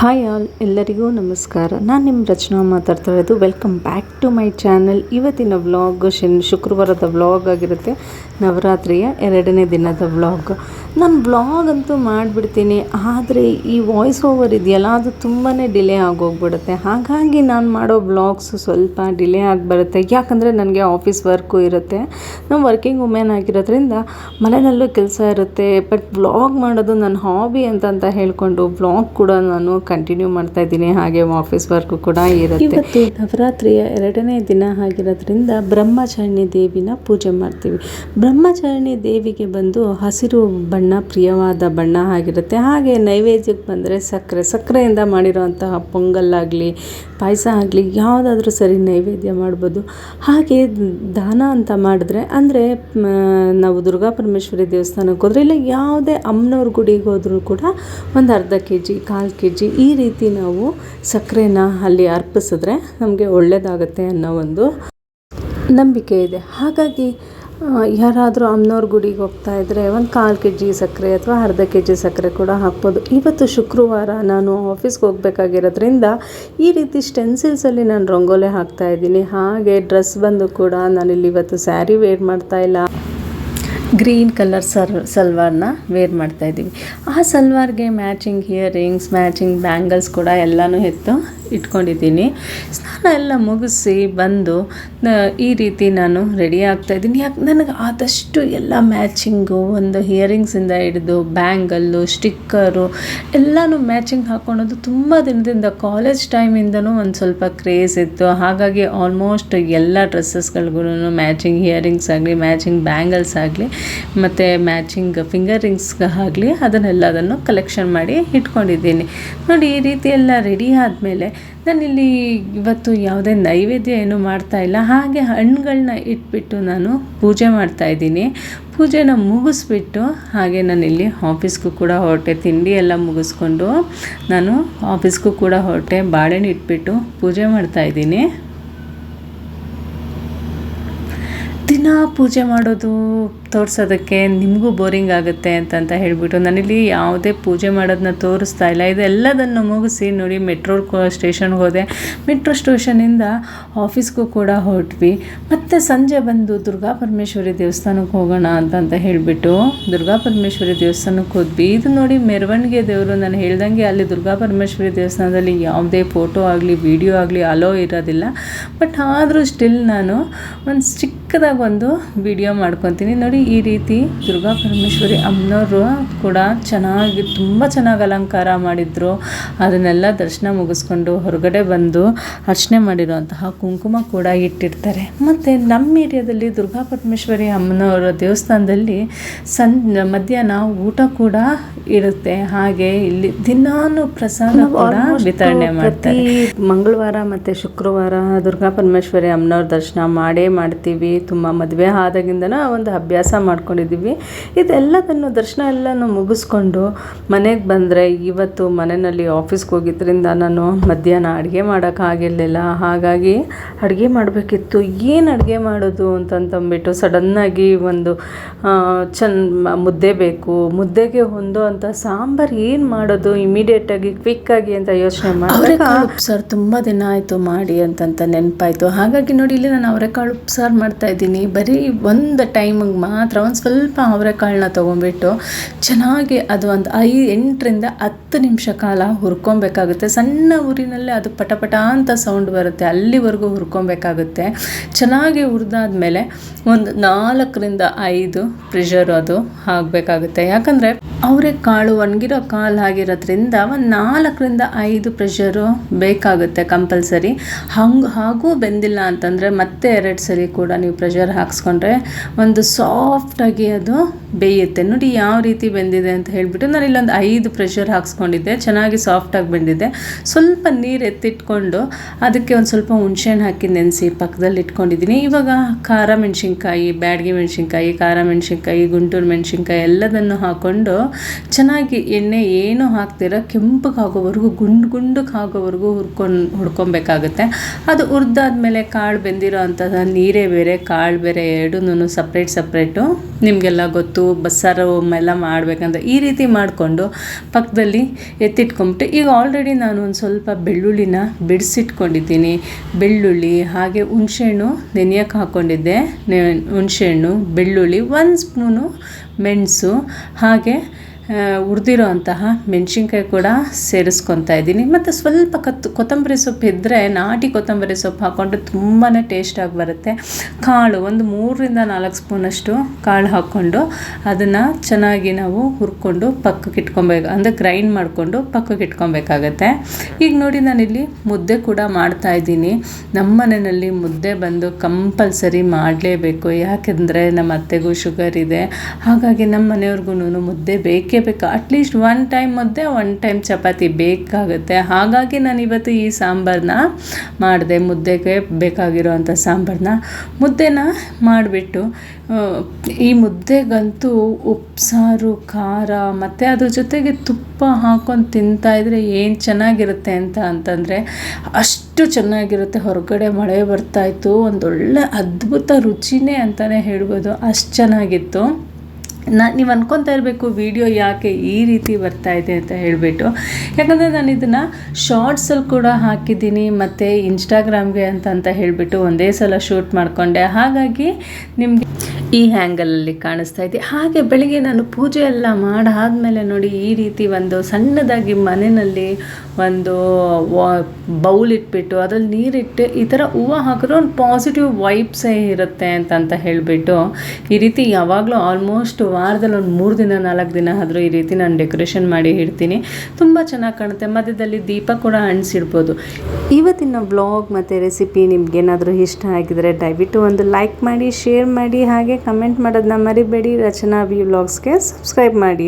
Hi all, ಎಲ್ಲರಿಗೂ ನಮಸ್ಕಾರ. ನಾನು ನಿಮ್ಮ ರಚನಾ ಮಾತಾಡ್ತಾ ಇರೋದು welcome back to my channel ಇವತ್ತಿನ ವ್ಲಾಗ್ ಶನ್ ಶುಕ್ರವಾರದ ವ್ಲಾಗ್ ಆಗಿರುತ್ತೆ. ನವರಾತ್ರಿಯ ಎರಡನೇ ದಿನದ ವ್ಲಾಗ್ ನಾನು ಬ್ಲಾಗ್ ಅಂತೂ ಮಾಡಿಬಿಡ್ತೀನಿ, ಆದರೆ ಈ ವಾಯ್ಸ್ ಓವರ್ ಇದೆಯಲ್ಲ, ಅದು ತುಂಬಾ ಡಿಲೇ ಆಗೋಗ್ಬಿಡುತ್ತೆ. ಹಾಗಾಗಿ ನಾನು ಮಾಡೋ ಬ್ಲಾಗ್ಸು ಸ್ವಲ್ಪ ಡಿಲೇ ಆಗಿ ಬರುತ್ತೆ ಯಾಕಂದರೆ ನನಗೆ ಆಫೀಸ್ ವರ್ಕು ಇರುತ್ತೆ. ನಾನು ವರ್ಕಿಂಗ್ ವುಮೆನ್ ಆಗಿರೋದ್ರಿಂದ ಮನೆಯಲ್ಲೂ ಕೆಲಸ ಇರುತ್ತೆ. ಬಟ್ ವ್ಲಾಗ್ ಮಾಡೋದು ನನ್ನ ಹಾಬಿ ಅಂತ ಅಂತ ಹೇಳ್ಕೊಂಡು ವ್ಲಾಗ್ ಕೂಡ ನಾನು ಕಂಟಿನ್ಯೂ ಮಾಡ್ತಾ ಇದ್ದೀನಿ. ಹಾಗೆ ಆಫೀಸ್ ವರ್ಕು ಕೂಡ ಇರುತ್ತೆ. ನವರಾತ್ರಿಯ ಎರಡನೇ ದಿನ ಆಗಿರೋದ್ರಿಂದ ಬ್ರಹ್ಮಚಾರಿಣಿ ದೇವಿನ ಪೂಜೆ ಮಾಡ್ತೀವಿ. ಬ್ರಹ್ಮಚಾರಿಣಿ ದೇವಿಗೆ ಬಂದು ಹಸಿರು ಬಣ್ಣ, ಪ್ರಿಯವಾದ ಬಣ್ಣ ಆಗಿರುತ್ತೆ. ಹಾಗೆ ನೈವೇದ್ಯಕ್ಕೆ ಬಂದರೆ ಸಕ್ಕರೆ. ಸಕ್ಕರೆಯಿಂದ ಮಾಡಿರೋಂತಹ ಪೊಂಗಲ್ಲಾಗಲಿ, ಪಾಯಸ ಆಗಲಿ, ಯಾವುದಾದ್ರೂ ಸರಿ ನೈವೇದ್ಯ ಮಾಡ್ಬೋದು. ಹಾಗೆ ದಾನ ಅಂತ ಮಾಡಿದ್ರೆ, ಅಂದರೆ ನಾವು ದುರ್ಗಾ ಪರಮೇಶ್ವರಿ ದೇವಸ್ಥಾನಕ್ಕೆ ಹೋದ್ರೆ ಇಲ್ಲ, ಯಾವುದೇ ಅಮ್ಮನವ್ರ ಗುಡಿಗೆ ಹೋದರೂ ಕೂಡ ಒಂದು ಅರ್ಧ ಕೆ ಜಿ ಕಾಲು ಕೆ ಜಿ ಈ ರೀತಿ ನಾವು ಸಕ್ಕರೆನ ಅಲ್ಲಿ ಅರ್ಪಿಸಿದ್ರೆ ನಮಗೆ ಒಳ್ಳೆಯದಾಗುತ್ತೆ ಅನ್ನೋ ಒಂದು ನಂಬಿಕೆ ಇದೆ. ಹಾಗಾಗಿ ಯಾರಾದರೂ ಅಮ್ಮನವ್ರ ಗುಡಿಗೆ ಹೋಗ್ತಾ ಇದ್ದರೆ ಒಂದು ಕಾಲು ಕೆ ಜಿ ಸಕ್ಕರೆ ಅಥವಾ ಅರ್ಧ ಕೆ ಜಿ ಸಕ್ಕರೆ ಕೂಡ ಹಾಕ್ಬೋದು. ಇವತ್ತು ಶುಕ್ರವಾರ ನಾನು ಆಫೀಸ್ಗೆ ಹೋಗ್ಬೇಕಾಗಿರೋದ್ರಿಂದ ಈ ರೀತಿ ಸ್ಟೆನ್ಸಿಲ್ಸಲ್ಲಿ ನಾನು ರಂಗೋಲೆ ಹಾಕ್ತಾ ಇದ್ದೀನಿ. ಹಾಗೆ ಡ್ರೆಸ್ ಬಂದು ಕೂಡ ನಾನಿಲ್ಲಿ ಇವತ್ತು ಸ್ಯಾರಿ ವೇರ್ ಮಾಡ್ತಾ ಇಲ್ಲ. ಗ್ರೀನ್ ಕಲರ್ ಸರ್ ಸಲ್ವಾರ್ನ ವೇರ್ ಮಾಡ್ತಾ ಇದ್ದೀವಿ. ಆ ಸಲ್ವಾರ್ಗೆ ಮ್ಯಾಚಿಂಗ್ ಇಯರಿಂಗ್ಸ್ ಮ್ಯಾಚಿಂಗ್ ಬ್ಯಾಂಗಲ್ಸ್ ಕೂಡ ಎಲ್ಲನೂ ಎತ್ತು ಇಟ್ಕೊಂಡಿದ್ದೀನಿ. ಸ್ನಾನ ಎಲ್ಲ ಮುಗಿಸಿ ಬಂದು ಈ ರೀತಿ ನಾನು ರೆಡಿ ಆಗ್ತಾ ಇದ್ದೀನಿ. ಯಾಕೆ, ನನಗೆ ಆದಷ್ಟು ಎಲ್ಲ ಮ್ಯಾಚಿಂಗು ಒಂದು ಹಿಯರಿಂಗ್ಸಿಂದ ಹಿಡಿದು ಬ್ಯಾಂಗಲ್ಲು ಸ್ಟಿಕ್ಕರು ಎಲ್ಲನೂ ಮ್ಯಾಚಿಂಗ್ ಹಾಕ್ಕೊಳೋದು ತುಂಬ ದಿನದಿಂದ ಕಾಲೇಜ್ ಟೈಮಿಂದನೂ ಒಂದು ಸ್ವಲ್ಪ ಕ್ರೇಜ್ ಇತ್ತು. ಹಾಗಾಗಿ ಆಲ್ಮೋಸ್ಟ್ ಎಲ್ಲ ಡ್ರೆಸ್ಸಸ್ಗಳಿಗೂ ಮ್ಯಾಚಿಂಗ್ ಇಯರಿಂಗ್ಸ್ ಆಗಲಿ ಮ್ಯಾಚಿಂಗ್ ಬ್ಯಾಂಗಲ್ಸ್ ಆಗಲಿ, ಮತ್ತು ಮ್ಯಾಚಿಂಗ್ ಫಿಂಗರ್ ರಿಂಗ್ಸ್ ಆಗಲಿ ಅದನ್ನೆಲ್ಲದನ್ನು ಕಲೆಕ್ಷನ್ ಮಾಡಿ ಇಟ್ಕೊಂಡಿದ್ದೀನಿ. ನೋಡಿ, ಈ ರೀತಿ ಎಲ್ಲ ರೆಡಿ ಆದಮೇಲೆ ನಾನಿಲ್ಲಿ ಇವತ್ತು ಯಾವುದೇ ನೈವೇದ್ಯ ಏನು ಮಾಡ್ತಾ ಇಲ್ಲ. ಹಾಗೆ ಹಣ್ಣುಗಳನ್ನ ಇಟ್ಬಿಟ್ಟು ನಾನು ಪೂಜೆ ಮಾಡ್ತಾ ಇದ್ದೀನಿ. ಪೂಜೆನ ಮುಗಿಸ್ಬಿಟ್ಟು ಹಾಗೆ ನಾನಿಲ್ಲಿ ಆಫೀಸ್ಗೂ ಕೂಡ ಹೊರಟೆ. ತಿಂಡಿ ಎಲ್ಲ ಮುಗಿಸ್ಕೊಂಡು ನಾನು ಆಫೀಸ್ಗೂ ಕೂಡ ಹೊರಟೆ. ಬಾಳೆಹಣ್ಣು ಇಟ್ಬಿಟ್ಟು ಪೂಜೆ ಮಾಡ್ತಾ ಇದ್ದೀನಿ ದಿನ ಪೂಜೆ ಮಾಡೋದು ತೋರಿಸೋದಕ್ಕೆ ನಿಮಗೂ ಬೋರಿಂಗ್ ಆಗುತ್ತೆ ಅಂತಂತ ಹೇಳಿಬಿಟ್ಟು ನಾನಿಲ್ಲಿ ಯಾವುದೇ ಪೂಜೆ ಮಾಡೋದನ್ನ ತೋರಿಸ್ತಾ ಇಲ್ಲ. ಇದೆಲ್ಲದನ್ನು ಮುಗಿಸಿ ನೋಡಿ ಮೆಟ್ರೋ ಸ್ಟೇಷನ್ಗೆ ಹೋದೆ. ಮೆಟ್ರೋ ಸ್ಟೇಷನಿಂದ ಆಫೀಸ್ಗೂ ಕೂಡ ಹೊರಟ್ವಿ. ಮತ್ತು ಸಂಜೆ ಬಂದು ದುರ್ಗಾ ಪರಮೇಶ್ವರಿ ದೇವಸ್ಥಾನಕ್ಕೆ ಹೋಗೋಣ ಅಂತಂತ ಹೇಳಿಬಿಟ್ಟು ದುರ್ಗಾ ಪರಮೇಶ್ವರಿ ದೇವಸ್ಥಾನಕ್ಕೆ ಹೋದ್ವಿ. ಇದು ನೋಡಿ ಮೆರವಣಿಗೆ ದೇವರು. ನಾನು ಹೇಳ್ದಂಗೆ ಅಲ್ಲಿ ದುರ್ಗಾ ಪರಮೇಶ್ವರಿ ದೇವಸ್ಥಾನದಲ್ಲಿ ಯಾವುದೇ ಫೋಟೋ ಆಗಲಿ, ವಿಡಿಯೋ ಆಗಲಿ, ಅಲೋ ಇರೋದಿಲ್ಲ. ಬಟ್ ಆದರೂ ಸ್ಟಿಲ್ ನಾನು ಒಂದು ಚಿಕ್ಕದಾಗಿ ಒಂದು ವಿಡಿಯೋ ಮಾಡ್ಕೊತೀನಿ. ನೋಡಿ ಈ ರೀತಿ ದುರ್ಗಾ ಪರಮೇಶ್ವರಿ ಅಮ್ಮನವರು ಕೂಡ ಚೆನ್ನಾಗಿ ತುಂಬ ಚೆನ್ನಾಗಿ ಅಲಂಕಾರ ಮಾಡಿದ್ರು. ಅದನ್ನೆಲ್ಲ ದರ್ಶನ ಮುಗಿಸ್ಕೊಂಡು ಹೊರಗಡೆ ಬಂದು ಅರ್ಚನೆ ಮಾಡಿರುವಂತಹ ಕುಂಕುಮ ಕೂಡ ಇಟ್ಟಿರ್ತಾರೆ. ಮತ್ತು ನಮ್ಮ ಏರಿಯಾದಲ್ಲಿ ದುರ್ಗಾ ಪರಮೇಶ್ವರಿ ಅಮ್ಮನವರ ದೇವಸ್ಥಾನದಲ್ಲಿ ಸನ್ ಮಧ್ಯಾಹ್ನ ಊಟ ಕೂಡ ಇರುತ್ತೆ. ಹಾಗೆ ಇಲ್ಲಿ ದಿನಾನು ಪ್ರಸಾದ ಕೂಡ ವಿತರಣೆ ಮಾಡ್ತಾರೆ. ಮಂಗಳವಾರ ಮತ್ತು ಶುಕ್ರವಾರ ದುರ್ಗಾ ಪರಮೇಶ್ವರಿ ಅಮ್ಮನವ್ರ ದರ್ಶನ ಮಾಡೇ ಮಾಡ್ತೀವಿ. ತುಂಬ ಮದುವೆ ಆದಾಗಿಂದನ ಒಂದು ಅಭ್ಯಾಸ ಮಾಡ್ಕೊಂಡಿದ್ದೀವಿ. ಇದೆಲ್ಲದನ್ನು ದರ್ಶನ ಎಲ್ಲನೂ ಮುಗಿಸ್ಕೊಂಡು ಮನೆಗೆ ಬಂದರೆ ಇವತ್ತು ಮನೆಯಲ್ಲಿ ಆಫೀಸ್ಗೆ ಹೋಗಿದ್ದರಿಂದ ನಾನು ಮಧ್ಯಾಹ್ನ ಅಡುಗೆ ಮಾಡೋಕ್ಕಾಗಿರಲಿಲ್ಲ ಹಾಗಾಗಿ ಅಡುಗೆ ಮಾಡಬೇಕಿತ್ತು. ಏನು ಅಡುಗೆ ಮಾಡೋದು ಅಂತಂತಂದ್ಬಿಟ್ಟು ಸಡನ್ನಾಗಿ ಒಂದು ಚೆನ್ನ ಮುದ್ದೆ ಬೇಕು. ಮುದ್ದೆಗೆ ಹೊಂದೋ ಅಂತ ಸಾಂಬಾರು ಏನು ಮಾಡೋದು? ಇಮಿಡಿಯೇಟಾಗಿ ಕ್ವಿಕ್ಕಾಗಿ ಅಂತ ಯೋಚನೆ ಮಾಡಿ ಸರ್ ತುಂಬ ದಿನ ಆಯಿತು ಮಾಡಿ ಅಂತಂತ ನೆನಪಾಯಿತು. ಹಾಗಾಗಿ ನೋಡಿ ಇಲ್ಲಿ ನಾನು ಅವರೆಕಾಳು ಉಪ್ಸಾರು ಮಾಡ್ತಾ ಇದ್ದೀನಿ. ಬರೀ ಒಂದು ಟೈಮಿಗೆ ಮಾತ್ರ ಒಂದು ಸ್ವಲ್ಪ ಅವರೆಕಾಳನ್ನ ತೊಗೊಂಡ್ಬಿಟ್ಟು ಚೆನ್ನಾಗಿ ಅದು ಒಂದು ಐ ಎಂಟರಿಂದ ಹತ್ತು ನಿಮಿಷ ಕಾಲ ಹುರ್ಕೊಬೇಕಾಗುತ್ತೆ. ಸಣ್ಣ ಊರಿನಲ್ಲೇ ಅದು ಪಟಪಟ ಅಂತ ಸೌಂಡ್ ಬರುತ್ತೆ. ಅಲ್ಲಿವರೆಗೂ ಹುರ್ಕೊಬೇಕಾಗುತ್ತೆ. ಚೆನ್ನಾಗಿ ಹುರಿದಾದ್ಮೇಲೆ ಒಂದು ನಾಲ್ಕರಿಂದ ಐದು ಪ್ರೆಷರ್ ಅದು ಆಗಬೇಕಾಗುತ್ತೆ. ಯಾಕಂದರೆ ಅವರೆಕಾಳು ಒಣಗಿರೋ ಕಾಳು ಆಗಿರೋದ್ರಿಂದ ಒಂದು ನಾಲ್ಕರಿಂದ ಐದು ಪ್ರೆಷರು ಬೇಕಾಗುತ್ತೆ ಕಂಪಲ್ಸರಿ. ಹಂಗೆ, ಹಾಗೂ ಬೆಂದಿಲ್ಲ ಅಂತಂದರೆ ಮತ್ತೆ ಎರಡು ಸರಿ ಕೂಡ ನೀವು ಪ್ರೆಷರ್ ಹಾಕ್ಸ್ಕೊಂಡ್ರೆ ಒಂದು ಸಾಫ್ಟಾಗಿ ಅದು ಬೇಯುತ್ತೆ. ನೋಡಿ ಯಾವ ರೀತಿ ಬೆಂದಿದೆ ಅಂತ ಹೇಳಿಬಿಟ್ಟು ನಾನು ಇಲ್ಲೊಂದು ಐದು ಪ್ರೆಷರ್ ಹಾಕ್ಸ್ಕೊಂಡಿದ್ದೆ. ಚೆನ್ನಾಗಿ ಸಾಫ್ಟಾಗಿ ಬೆಂದಿದೆ. ಸ್ವಲ್ಪ ನೀರು ಎತ್ತಿಟ್ಕೊಂಡು ಅದಕ್ಕೆ ಒಂದು ಸ್ವಲ್ಪ ಹುಣ್ಸೆಹಣ್ಣು ಹಾಕಿ ನೆನೆಸಿ ಪಕ್ಕದಲ್ಲಿ ಇಟ್ಕೊಂಡಿದ್ದೀನಿ. ಇವಾಗ ಖಾರ ಮೆಣಸಿನ್ಕಾಯಿ, ಬ್ಯಾಡ್ಗೆ ಮೆಣಸಿನ್ಕಾಯಿ, ಖಾರ ಮೆಣಸಿನ್ಕಾಯಿ, ಗುಂಟೂರು ಮೆಣಸಿನ್ಕಾಯಿ ಎಲ್ಲದನ್ನು ಹಾಕ್ಕೊಂಡು ಚೆನ್ನಾಗಿ ಎಣ್ಣೆ ಏನು ಹಾಕ್ತೀರ ಕೆಂಪಗೆ ಆಗೋವರೆಗೂ ಗುಂಡು ಗುಂಡಕ್ಕೆ ಆಗೋವರೆಗೂ ಹುರ್ಕೊಂಡು, ಹುರ್ಕೊಬೇಕಾಗುತ್ತೆ. ಅದು ಹುರಿದಾದ್ಮೇಲೆ ಕಾಳು ಬೆಂದಿರೋ ಅಂತಹ ನೀರೇ ಬೇರೆ, ಕಾಳು ಬೇರೆ ಎರಡೂ ಸಪ್ರೇಟ್ ಸಪ್ರೇಟು ನಿಮಗೆಲ್ಲ ಗೊತ್ತು. ಬಸ್ಸಾರು ಎಲ್ಲ ಮಾಡಬೇಕಂದ್ರೆ ಈ ರೀತಿ ಮಾಡಿಕೊಂಡು ಪಕ್ಕದಲ್ಲಿ ಎತ್ತಿಟ್ಕೊಂಬಿಟ್ಟು ಈಗ ಆಲ್ರೆಡಿ ನಾನು ಒಂದು ಸ್ವಲ್ಪ ಬೆಳ್ಳುಳ್ಳಿನ ಬಿಡಿಸಿಟ್ಕೊಂಡಿದ್ದೀನಿ. ಬೆಳ್ಳುಳ್ಳಿ, ಹಾಗೆ ಹುಣಸೆಹಣ್ಣು ನೆನೆಯೋಕೆ ಹಾಕ್ಕೊಂಡಿದ್ದೆ ಹುಣಸೆಹಣ್ಣು, ಬೆಳ್ಳುಳ್ಳಿ, ಒಂದು ಸ್ಪೂನು ಮೆಣಸು, ಹಾಗೆ ಹುರಿದಿರೋ ಅಂತಹ ಮೆಣಸಿನ್ಕಾಯಿ ಕೂಡ ಸೇರಿಸ್ಕೊತಾ ಇದ್ದೀನಿ. ಮತ್ತು ಸ್ವಲ್ಪ ಕತ್ತು ಕೊತ್ತಂಬರಿ ಸೊಪ್ಪು ಇದ್ದರೆ ನಾಟಿ ಕೊತ್ತಂಬರಿ ಸೊಪ್ಪು ಹಾಕ್ಕೊಂಡು ತುಂಬಾ ಟೇಸ್ಟಾಗಿ ಬರುತ್ತೆ. ಕಾಳು, ಒಂದು ಮೂರರಿಂದ ನಾಲ್ಕು ಸ್ಪೂನಷ್ಟು ಕಾಳು ಹಾಕ್ಕೊಂಡು ಅದನ್ನು ಚೆನ್ನಾಗಿ ನಾವು ಹುರ್ಕೊಂಡು ಪಕ್ಕಕ್ಕೆ ಇಟ್ಕೊಬೇಕು, ಅಂದರೆ ಗ್ರೈಂಡ್ ಮಾಡಿಕೊಂಡು ಪಕ್ಕಕ್ಕೆ ಇಟ್ಕೊಬೇಕಾಗತ್ತೆ. ಈಗ ನೋಡಿ ನಾನಿಲ್ಲಿ ಮುದ್ದೆ ಕೂಡ ಮಾಡ್ತಾ ಇದ್ದೀನಿ. ನಮ್ಮ ಮನೆಯಲ್ಲಿ ಮುದ್ದೆ ಬಂದು ಕಂಪಲ್ಸರಿ ಮಾಡಲೇಬೇಕು. ಯಾಕೆಂದರೆ ನಮ್ಮ ಅತ್ತೆಗೂ ಶುಗರ್ ಇದೆ. ಹಾಗಾಗಿ ನಮ್ಮ ಮನೆಯವ್ರಿಗೂ ಮುದ್ದೆ ಬೇಕೇ ಬೇಕು? ಅಟ್ಲೀಸ್ಟ್ ಒನ್ ಟೈಮ್ ಮುದ್ದೆ ಒನ್ ಟೈಮ್ ಚಪಾತಿ ಬೇಕಾಗುತ್ತೆ. ಹಾಗಾಗಿ ನಾನು ಇವತ್ತು ಈ ಸಾಂಬಾರನ್ನ ಮಾಡಿದೆ. ಮುದ್ದೆಗೆ ಬೇಕಾಗಿರೋವಂಥ ಸಾಂಬಾರನ್ನ ಮುದ್ದೆನ ಮಾಡಿಬಿಟ್ಟು ಈ ಮುದ್ದೆಗಂತೂ ಉಪ್ಸಾರು ಖಾರ ಮತ್ತು ಅದ್ರ ಜೊತೆಗೆ ತುಪ್ಪ ಹಾಕೊಂಡು ತಿಂತಾಯಿದ್ರೆ ಏನು ಚೆನ್ನಾಗಿರುತ್ತೆ ಅಂತ ಅಂತಂದರೆ, ಅಷ್ಟು ಚೆನ್ನಾಗಿರುತ್ತೆ. ಹೊರಗಡೆ ಮಳೆ ಬರ್ತಾಯಿತ್ತು ಒಂದೊಳ್ಳೆ ಅದ್ಭುತ ರುಚಿನೇ ಅಂತಲೇ ಹೇಳ್ಬೋದು. ಅಷ್ಟು ಚೆನ್ನಾಗಿತ್ತು. ನಾ, ನೀವು ಅಂದ್ಕೊತಾ ಇರಬೇಕು ವಿಡಿಯೋ ಯಾಕೆ ಈ ರೀತಿ ಬರ್ತಾ ಇದೆ ಅಂತ ಹೇಳಿಬಿಟ್ಟು. ಯಾಕಂದರೆ ನಾನು ಇದನ್ನು ಶಾರ್ಟ್ಸಲ್ಲಿ ಕೂಡ ಹಾಕಿದ್ದೀನಿ, ಮತ್ತು ಇನ್ಸ್ಟಾಗ್ರಾಮ್ಗೆ ಅಂತ ಅಂತ ಹೇಳಿಬಿಟ್ಟು ಒಂದೇ ಸಲ ಶೂಟ್ ಮಾಡಿಕೊಂಡೆ. ಹಾಗಾಗಿ ನಿಮಗೆ ಈ ಹ್ಯಾಂಗಲಲ್ಲಿ ಕಾಣಿಸ್ತಾ ಇದೆ. ಹಾಗೆ ಬೆಳಿಗ್ಗೆ ನಾನು ಪೂಜೆ ಎಲ್ಲ ಮಾಡಾದಮೇಲೆ ನೋಡಿ ಈ ರೀತಿ ಒಂದು ಸಣ್ಣದಾಗಿ ಮನೆಯಲ್ಲಿ ಒಂದು ಬೌಲ್ ಇಟ್ಬಿಟ್ಟು, ಅದರಲ್ಲಿ ನೀರಿಟ್ಟು ಈ ಥರ ಹೂವು ಹಾಕಿದ್ರೆ ಒಂದು ಪಾಸಿಟಿವ್ ವೈಬ್ಸೇ ಇರುತ್ತೆ ಅಂತ ಹೇಳಿಬಿಟ್ಟು ಈ ರೀತಿ ಯಾವಾಗಲೂ ಆಲ್ಮೋಸ್ಟ್ ವಾರದಲ್ಲಿ ಒಂದು ಮೂರು ದಿನ, ನಾಲ್ಕು ದಿನ ಆದರೂ ಈ ರೀತಿ ನಾನು ಡೆಕೋರೇಷನ್ ಮಾಡಿ ಇಡ್ತೀನಿ. ತುಂಬ ಚೆನ್ನಾಗಿ ಕಾಣುತ್ತೆ. ಮಧ್ಯದಲ್ಲಿ ದೀಪ ಕೂಡ ಅಣಿಸಿಡ್ಬೋದು ಇವತ್ತಿನ ಬ್ಲಾಗ್ ಮತ್ತು ರೆಸಿಪಿ ನಿಮ್ಗೇನಾದರೂ ಇಷ್ಟ ಆಗಿದರೆ ದಯವಿಟ್ಟು ಒಂದು ಲೈಕ್ ಮಾಡಿ ಶೇರ್ ಮಾಡಿ, ಹಾಗೆ ಕಮೆಂಟ್ ಮಾಡೋದನ್ನ ಮರಿಬೇಡಿ. ರಚನಾ ವಿ ವ್ಲಾಗ್ಸ್ಗೆ ಸಬ್ಸ್ಕ್ರೈಬ್ ಮಾಡಿ.